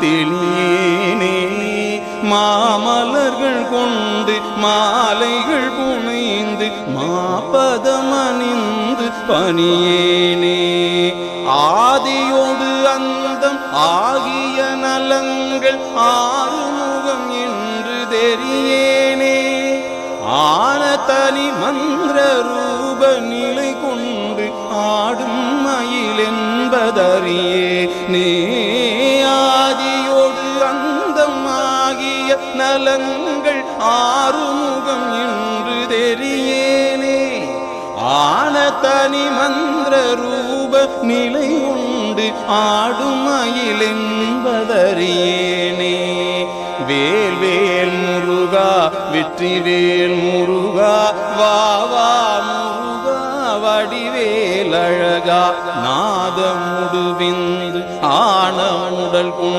தெளியேனே. மாமலர்கள் கொண்டு மாலைகள் புனைந்து மாபதமணிந்து பணியேனே. ஆதியோடு அந்தம் ஆகிய நலங்கள் ஆறுமுகம் என்று தெரியேனே. ஆன தனி மந்திர ரூப நிலை கொண்டு ஆடும் மயில் என்பதறியே நீ நலங்கள் ஆறுமுகம் என்று தெரியேனே. ஆன தனி மந்திர ரூப நிலை உண்டு ஆடுமயில் என்பதறியேனே. வேல் வேல் முருகா வெற்றி வேல் முருகா வா வா முருகா வடிவேல் அழகா நாதமுடுவிந்து ஆன உடல் கொண்டு